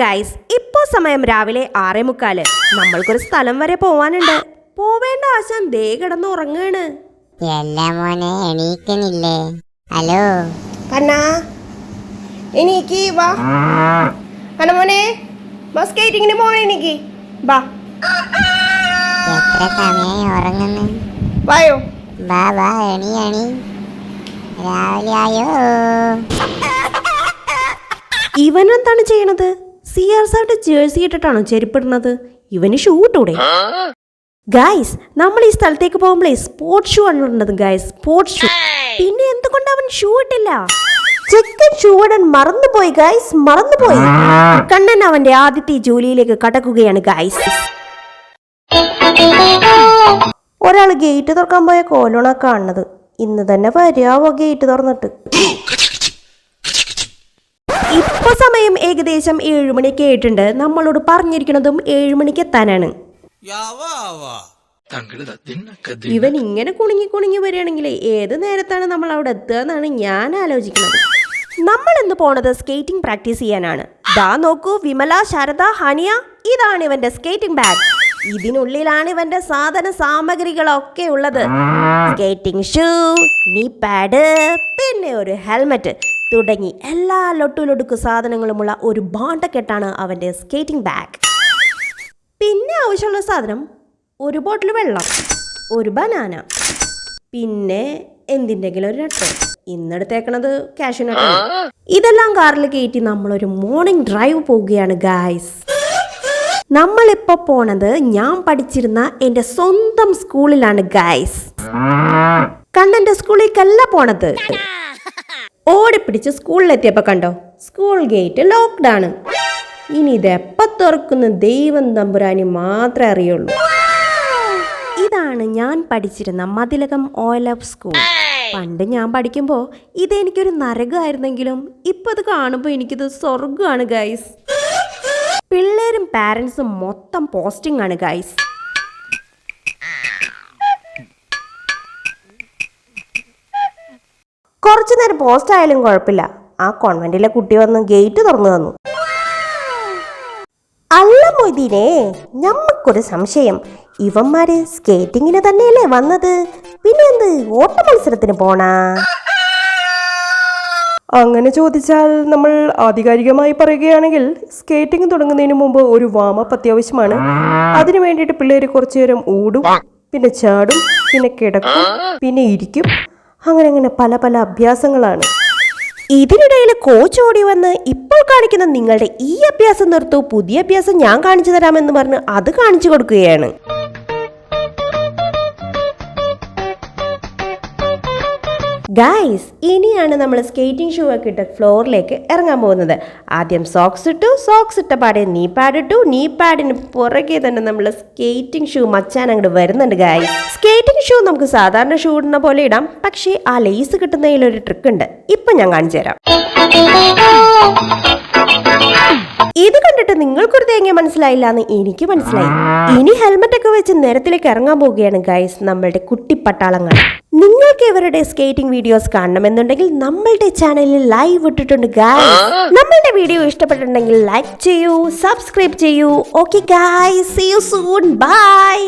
Guys ഇപ്പോ സമയം രാവിലെ ആറേ മുക്കാൽ നമ്മൾക്കൊരു സ്ഥലം വരെ പോവാനുണ്ട്. പോവേണ്ട ആശാൻ ദേ കിടന്ന് ഉറങ്ങാണ്. എല്ലാ മോനെ എണീക്കുന്നില്ലേ ഹലോ? കണ്ണാ എനിക്ക് വാ. ബസ് സ്കേറ്റിങ്ങിന് എനിക്ക് വാ. എത്ര ഉറങ്ങുന്നു? വായോ. വാ വാ എണി എണി. രാവിലെ ആയോ ഇവൻ എന്താണ് ചെയ്യണത്? സി ആർ സാറിന്റെ ജേഴ്സി ഇട്ടിട്ടാണോ ചെരുപ്പിടുന്നത്? ഇവന് ഷൂ ഇട്ടൂടെ ഗായ്സ് നമ്മൾ ഈ സ്ഥലത്തേക്ക് പോകുമ്പോഴേ സ്പോർട്സ് ഷൂ ആണ് ഇടുന്നത് ഗായ്സ് സ്പോർട്സ് ഷൂ പിന്നെ എന്തുകൊണ്ട് അവൻ ഷൂ ഇട്ടില്ല? ചെക്കൻ ഷൂ ഇടാൻ മറന്നുപോയി ഗായ്സ് മറന്നുപോയി. കണ്ണൻ അവന്റെ ആദ്യത്തെ ജോലിയിലേക്ക് കടക്കുകയാണ് ഗായ്സ് ഒരാൾ ഗേറ്റ് തുറക്കാൻ പോയ കോലോണ കാണുന്നത്. ഇന്ന് തന്നെ വരാവോ ഗേറ്റ് തുറന്നിട്ട്. ഇപ്പൊ സമയം ഏകദേശം ഏഴുമണിക്ക് ആയിട്ടുണ്ട്. നമ്മളോട് പറഞ്ഞിരിക്കുന്നതും ഏഴുമണിക്ക് എത്താനാണ്. ഇവൻ ഇങ്ങനെ കുണുങ്ങി കുണുങ്ങി വരികയാണെങ്കിൽ ഏത് നേരത്താണ് നമ്മൾ അവിടെ എത്തുക എന്നാണ് ഞാൻ ആലോചിക്കുന്നത്. നമ്മൾ ഇന്ന് പോണത് സ്കേറ്റിംഗ് പ്രാക്ടീസ് ചെയ്യാനാണ്. ദാ നോക്കൂ വിമല ശാരദ ഹനിയ ഇതാണ് ഇവന്റെ സ്കേറ്റിംഗ് ബാഗ്. ഇതിനുള്ളിലാണ് ഇവന്റെ സാധന സാമഗ്രികളൊക്കെ ഉള്ളത്. സ്കേറ്റിംഗ് ഷൂ നീ പാഡ് പിന്നെ ഒരു ഹെൽമെറ്റ്. തുടങ്ങി. എല്ലാ ലൊട്ടുലൊടുക്കു സാധനങ്ങളുമുള്ള ഒരു ബാണ്ടക്കെട്ടാണ് അവന്റെ സ്കേറ്റിംഗ് ബാഗ്. പിന്നെ ആവശ്യമുള്ള സാധനം ഒരു ബോട്ടിൽ വെള്ളം ഒരു ബനാന പിന്നെ എന്തിന്റെങ്കിലും ഒരു നട്ട്. ഇന്നെടുത്തേക്കണത് കാഷ്യൂ നട്ട് ഇതെല്ലാം കാറിൽ കയറ്റി നമ്മളൊരു മോർണിംഗ് ഡ്രൈവ് പോവുകയാണ് ഗായ്സ് നമ്മളിപ്പോ പോണത് ഞാൻ പഠിച്ചിരുന്ന എന്റെ സ്വന്തം സ്കൂളിലാണ് ഗായ്സ് കണ്ണന്റെ സ്കൂളിലേക്കല്ല പോണത്. ഓടിപ്പിടിച്ച് സ്കൂളിലെത്തിയപ്പോൾ കണ്ടോ? സ്കൂൾ ഗേറ്റ് ലോക്ക്ഡ് ആണ്. ഇനി ഇത് എപ്പോൾ തുറക്കുന്ന ദൈവം തമ്പുരാനി മാത്രമേ അറിയുള്ളൂ. ഇതാണ് ഞാൻ പഠിച്ചിരുന്ന മതിലകം ഓയിൽ ഓഫ് സ്കൂൾ പണ്ട് ഞാൻ പഠിക്കുമ്പോൾ ഇതെനിക്കൊരു നരകമായിരുന്നെങ്കിലും ഇപ്പോൾ ഇത് കാണുമ്പോൾ എനിക്കിത് സ്വർഗമാണ് ഗൈസ് പിള്ളേരും പാരൻസും മൊത്തം പോസ്റ്റിംഗ് ആണ് ഗൈസ് കുറച്ചു നേരം പോസ്റ്റ് ആയാലും കുഴപ്പമില്ല. ആ കോൺവെന്റിലെ കുട്ടി വന്ന് ഗേറ്റ് തുറന്നു തന്നു. അല്ല മൊയ്തീനെ ഞമ്മക്കൊരു സംശയം. ഇവന്മാര് സ്കേറ്റിങ്ങിന് തന്നെയല്ലേ വന്നത്? പിന്നെ എന്ത് ഓട്ട മത്സരത്തിന് പോണാ? അങ്ങനെ ചോദിച്ചാൽ നമ്മൾ ആധികാരികമായി പറയുകയാണെങ്കിൽ സ്കേറ്റിംഗ് തുടങ്ങുന്നതിന് മുമ്പ് ഒരു വാമപ്പ് അത്യാവശ്യമാണ്. അതിനു വേണ്ടിയിട്ട് പിള്ളേർ കുറച്ചു നേരം ഓടും പിന്നെ ചാടും പിന്നെ കിടക്കും പിന്നെ ഇരിക്കും. അങ്ങനെ അങ്ങനെ പല പല അഭ്യാസങ്ങളാണ്. ഇതിനിടയിൽ കോച്ച് ഓടി വന്ന് ഇപ്പോൾ കാണിക്കുന്ന നിങ്ങളുടെ ഈ അഭ്യാസം നിർത്തു പുതിയ അഭ്യാസം ഞാൻ കാണിച്ചു തരാമെന്ന് പറഞ്ഞ് അത് കാണിച്ചു കൊടുക്കുകയാണ്. ഗായ്സ് ഇനിയാണ് നമ്മൾ സ്കേറ്റിംഗ് ഷൂ ഒക്കെ ഇട്ട് ഫ്ലോറിലേക്ക് ഇറങ്ങാൻ പോകുന്നത്. ആദ്യം സോക്സ് ഇട്ടു സോക്സ് ഇട്ട പാടെ നീ പാഡ് ഇട്ടു. നീ പാഡിന് പുറകെ തന്നെ നമ്മൾ സ്കേറ്റിംഗ് ഷൂ മച്ചാൻ അങ്ങോട്ട് വരുന്നുണ്ട് ഗായ്സ് സ്കേറ്റിംഗ് ഷൂ നമുക്ക് സാധാരണ ഷൂ ഇടുന്ന പോലെ ഇടാം. പക്ഷേ ആ ലേസ് കിട്ടുന്നതിൽ ഒരു ട്രിക്ക് ഉണ്ട്. ഇപ്പൊ ഞാൻ കാണിച്ചു തരാം കണ്ടിട്ട് നിങ്ങൾക്കൊരു തേങ്ങ മനസ്സിലായില്ല എന്ന് എനിക്ക് മനസ്സിലായി. ഇനി ഹെൽമെറ്റ് ഒക്കെ വെച്ച് നിരത്തിലേക്ക് ഇറങ്ങാൻ പോവുകയാണ് ഗൈസ് നമ്മളുടെ കുട്ടിപ്പട്ടാളങ്ങൾ നിങ്ങൾക്ക് ഇവരുടെ സ്കേറ്റിംഗ് വീഡിയോസ് കാണണമെന്നുണ്ടെങ്കിൽ നമ്മളുടെ ചാനലിൽ ലൈവ് ഇട്ടിട്ടുണ്ട് ഗൈസ് നമ്മളുടെ വീഡിയോ ഇഷ്ടപ്പെട്ടിട്ടുണ്ടെങ്കിൽ ലൈക്ക് ചെയ്യൂ സബ്സ്ക്രൈബ് ചെയ്യൂ. Okay guys see you soon bye